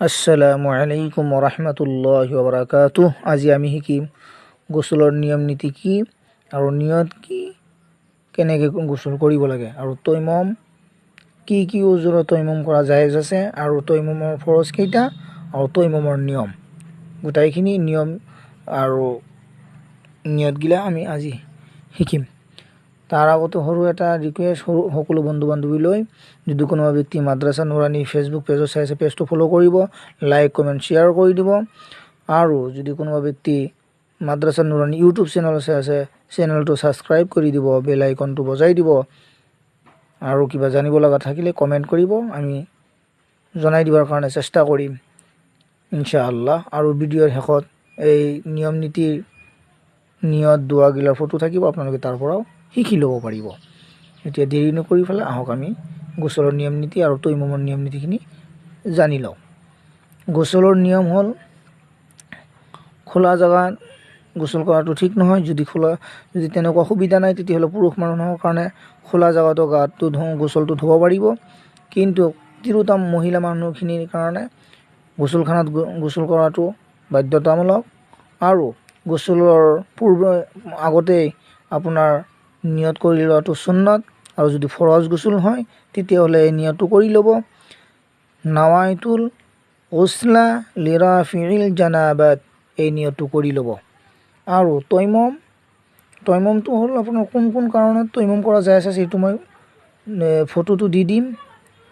আসসালামু আলাইকুম ৰহমতুল্লাহ বৰাকাতু আজি আমি শিকিম গোচলৰ নিয়ম নীতি কি আৰু নিয়ত কি কেনেকৈ গোচল কৰিব লাগে আৰু তৈমম কি কি ওজোৰত তৈমম কৰা জায়েজ আছে আৰু তৈমমৰ ফৰজ কেইটা আৰু তৈমমৰ নিয়ম। গোটাইখিনি নিয়ম আৰু নিয়তগিলা আমি আজি শিকিম। তাৰ আগতে সৰু এটা ৰিকুৱেষ্ট সৰু সকলো বন্ধু বান্ধৱীলৈ যদি কোনোবা ব্যক্তি মাদ্ৰাছা নুৰানী ফেচবুক পেজত চাই আছে পেজটো ফ'ল' কৰিব লাইক কমেণ্ট শ্বেয়াৰ কৰি দিব। আৰু যদি কোনোবা ব্যক্তি মাদ্ৰাছা নুৰানী ইউটিউব চেনেল চাই আছে চেনেলটো ছাবস্ক্ৰাইব কৰি দিব বেল আইকনটো বজাই দিব। আৰু কিবা জানিব লগা থাকিলে কমেণ্ট কৰিব আমি জনাই দিবৰ কাৰণে চেষ্টা কৰিম ইনশাআল্লাহ আৰু ভিডিঅ'ৰ শেষত এই নিয়ম নীতিৰ নিয়ত দোৱাগিলাৰ ফটো থাকিব আপোনালোকে তাৰ পৰাও শিকি ল'ব পাৰিব? এতিয়া দেৰি নকৰি পেলাই আহক আমি গোচলৰ নিয়ম নীতি আৰু তৈমমৰ নিয়ম নীতিখিনি জানি লওঁ। গোচলৰ নিয়ম হ'ল খোলা জেগাত গোচল কৰাটো ঠিক নহয় যদি খোলা যদি তেনেকুৱা সুবিধা নাই তেতিয়াহ'লে পুৰুষ মানুহৰ কাৰণে খোলা জেগাতো গাটো ধুওঁ গোচলটো ধুব পাৰিব। কিন্তু তিৰোতাম মহিলা মানুহখিনিৰ কাৰণে গোচলখানাত গোচল কৰাটো বাধ্যতামূলক। আৰু গোচলৰ পূৰ্বে আগতেই আপোনাৰ নিয়ত কৰি লোৱাটো চুন্নত আৰু যদি ফৰজ গোচল হয় তেতিয়াহ'লে এই নিয়তটো কৰি ল'ব। নাৱাইতুল ওচলা লিৰা ফিৰিল জানাবাদ এই নিয়তটো কৰি ল'ব। আৰু তৈমম তৈমমটো হ'ল আপোনাৰ কোন কোন কাৰণত তৈমম কৰা যায় আছে সেইটো মই ফটোটো দি দিম।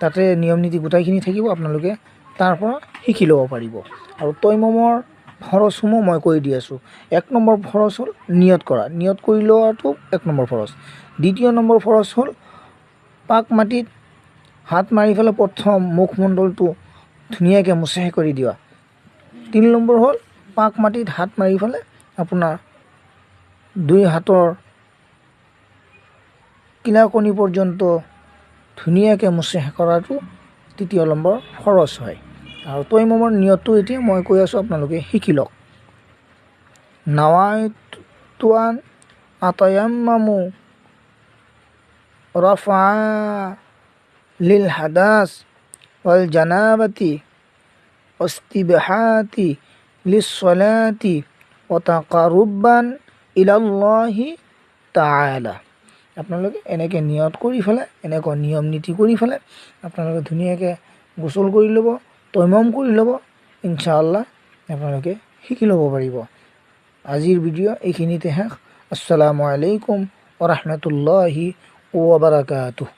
তাতে নিয়ম নীতি গোটেইখিনি থাকিব আপোনালোকে তাৰ পৰা শিকি ল'ব পাৰিব। আৰু তৈমমৰ খৰচসমূহ মই কৈ দি আছোঁ। এক নম্বৰ খৰচ হ'ল নিয়ত কৰা। নিয়ত কৰি লোৱাটো এক নম্বৰ খৰচ দ্বিতীয় নম্বৰ খৰচ হ'ল পাক মাটিত হাত মাৰি পেলাই প্ৰথম মুখমণ্ডলটো ধুনীয়াকৈ মোচাহি কৰি দিয়া তিনি নম্বৰ হ'ল পাক মাটিত হাত মাৰি পেলাই আপোনাৰ দুই হাতৰ কিলাকণি পৰ্যন্ত ধুনীয়াকৈ মোচাহি কৰাটো তৃতীয় নম্বৰ খৰচ হয়। আৰু তৈমমৰ নিয়তটো এতিয়া মই কৈ আছোঁ আপোনালোকে শিকি লওক। নাৱাই তোৱান আতয়াম্মামু ৰফা লিল হাদাস ওয়াল জানাবাতি অস্তিবাহাতি লিসলাতি অতাকাৰুব্বান ইলাল্লাহি তাআলা। আপোনালোকে এনেকৈ নিয়ত কৰি পেলাই এনেকুৱা নিয়ম নীতি কৰি পেলাই আপোনালোকে ধুনীয়াকৈ গোচল কৰি ল'ব। তৈমম কৰি ল'ব ইনশাআল্লাহ আপোনালোকে শিকি ল'ব পাৰিব আজিৰ ভিডিঅ' এইখিনিতে শেষ আসসালামু আলাইকুম ওৰহমতুল্লাহি ওবৰাকাতুহ